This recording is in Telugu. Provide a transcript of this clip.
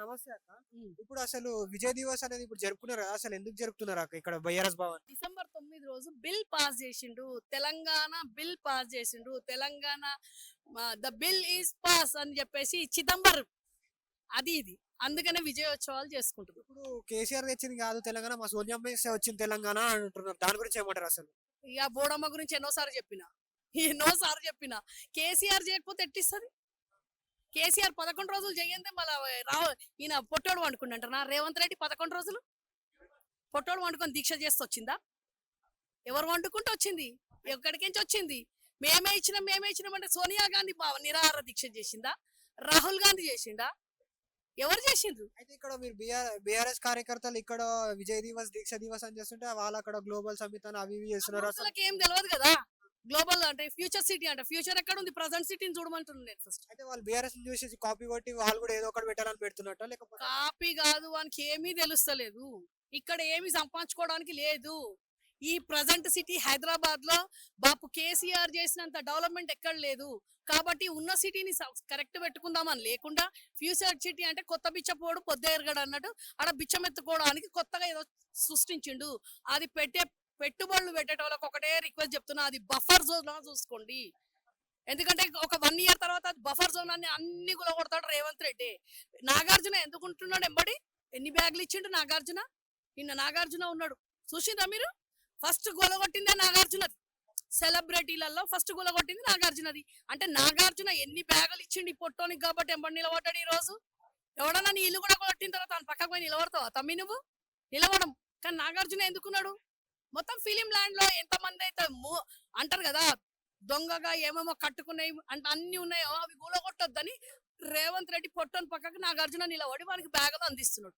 నమస్తే అక్క. ఇప్పుడు అసలు విజయ్ దివస్ అనేది ఇప్పుడు జరుపుకున్నారు? కదా అసలు ఎందుకు జరుపుతున్నారు? అక్క ఇక్కడ బయ్యారస్ భవన్. డిసెంబర్ తొమ్మిది రోజు బిల్ పాస్ చేసిండు. తెలంగాణ బిల్ పాస్ చేసిండు. Telangana the bill is pass అని చెప్పేసి చిదంబరం. అది ఇది. అందుకనే విజయోత్సవాలు చేసుకుంటున్నారు ఇప్పుడు కేసీఆర్ తెచ్చింది కాదు తెలంగాణ మా సోనియా వచ్చింది తెలంగాణ అంటున్నారు. దాని గురించి ఏమంటారు అసలు? ఇక బోడమ్మ గురించి ఎన్నోసార్లు చెప్పిన. ఎన్నోసార్లు చెప్పిన. కేసీఆర్ చేయకపోతే ఎట్టిస్తుంది? కేసీఆర్ పదకొండు రోజులు చెయ్యందే మళ్ళీ రావు ఈయన పొట్టోడు వండుకుంటారు నా రేవంత్ రెడ్డి పదకొండు రోజులు పొట్టోడు వండుకొని దీక్ష చేస్తే వచ్చిందా? ఎవరు వండుకుంటూ వచ్చింది? ఎక్కడికించి వచ్చింది? మేమే ఇచ్చినాం మేమే ఇచ్చినాం అంటే సోనియా గాంధీ బా- నిరాహార దీక్ష చేసిందా? రాహుల్ గాంధీ చేసిందా ఎవరు చేసిండ్రు? అయితే ఇక్కడ మీరు బీఆర్ బీఆర్ఎస్ కార్యకర్తలు ఇక్కడ విజయ్ దివస్ దీక్ష దివస్ అని చేస్తుంటే వాళ్ళు అక్కడ గ్లోబల్ సమిట్ అని అవి ఇవి చేస్తున్నారు. అసలు ఏం తెలియదు కదా? గ్లోబల్ అంటే ఫ్యూచర్ సిటీ అంటే. ఫ్యూచర్ ఎక్కడ ఉంది ప్రజెంట్ సిటీని చూడమంటున్నాను నేను ఫస్ట్ అయితే వాళ్ళు బీఆర్ఎస్ చూసి కాపీ కొట్టి వాళ్ళు కూడా ఏదో ఒకటి పెట్టాలని పెడుతున్నట్టు లేకపోతే? కాపీ కాదు వానికి ఏమీ తెలుస్తలేదు. ఇక్కడ ఏమీ సంపాదించుకోవడానికి లేదు. ఈ ప్రజెంట్ సిటీ హైదరాబాద్లో బాపు కేసీఆర్ చేసినంత డెవలప్మెంట్ ఎక్కడ లేదు. కాబట్టి ఉన్న సిటీని కరెక్ట్ పెట్టుకుందామని లేకుండా ఫ్యూచర్ సిటీ అంటే కొత్త బిచ్చపోడు పొద్దు ఎరగడు అన్నట్టు ఆడ బిచ్చం ఎత్తుకోవడానికి కొత్తగా ఏదో సృష్టించిండు. అది పెట్టే పెట్టుబడులు పెట్టేటోళ్ళకి ఒకటే రిక్వెస్ట్ చెప్తున్నా అది బఫర్ జోన్ లా చూసుకోండి. ఎందుకంటే ఒక వన్ ఇయర్ తర్వాత బఫర్ జోన్ అన్ని అన్ని కొడతాడు రేవంత్ రెడ్డి. నాగార్జున ఎందుకు ఉంటున్నాడు ఎంబడి? ఎన్ని బ్యాగులు ఇచ్చిండు నాగార్జున? నిన్న నాగార్జున ఉన్నాడు. చూసిండ్రా మీరు? ఫస్ట్ గొలగొట్టిందే నాగార్జునది. సెలబ్రిటీలలో ఫస్ట్ గొలగొట్టింది నాగార్జునది. అంటే నాగార్జున ఎన్ని బ్యాగులు ఇచ్చిండు ఈ పొట్టోనికి కాబట్టి ఎంబడి నిలబడ్డాడు ఈ రోజు ఎవడన్నా నీ ఇల్లు కూడా కొట్టిన తర్వాత తన పక్కకు పోయి నిలబడతావా? తమ్మి నువ్వు? నిలబడం. కానీ నాగార్జున ఎందుకున్నాడు? మొత్తం ఫిలిం ల్యాండ్లో ఎంత మంది అయితే అంటారు కదా దొంగగా ఏమేమో కట్టుకున్నాయి అంటే అన్ని ఉన్నాయో అవి గూలగొట్టొద్దని రేవంత్ రెడ్డి పొట్టని పక్కకు నాగార్జున నిలబడి వానికి బ్యాగులు అందిస్తున్నాడు.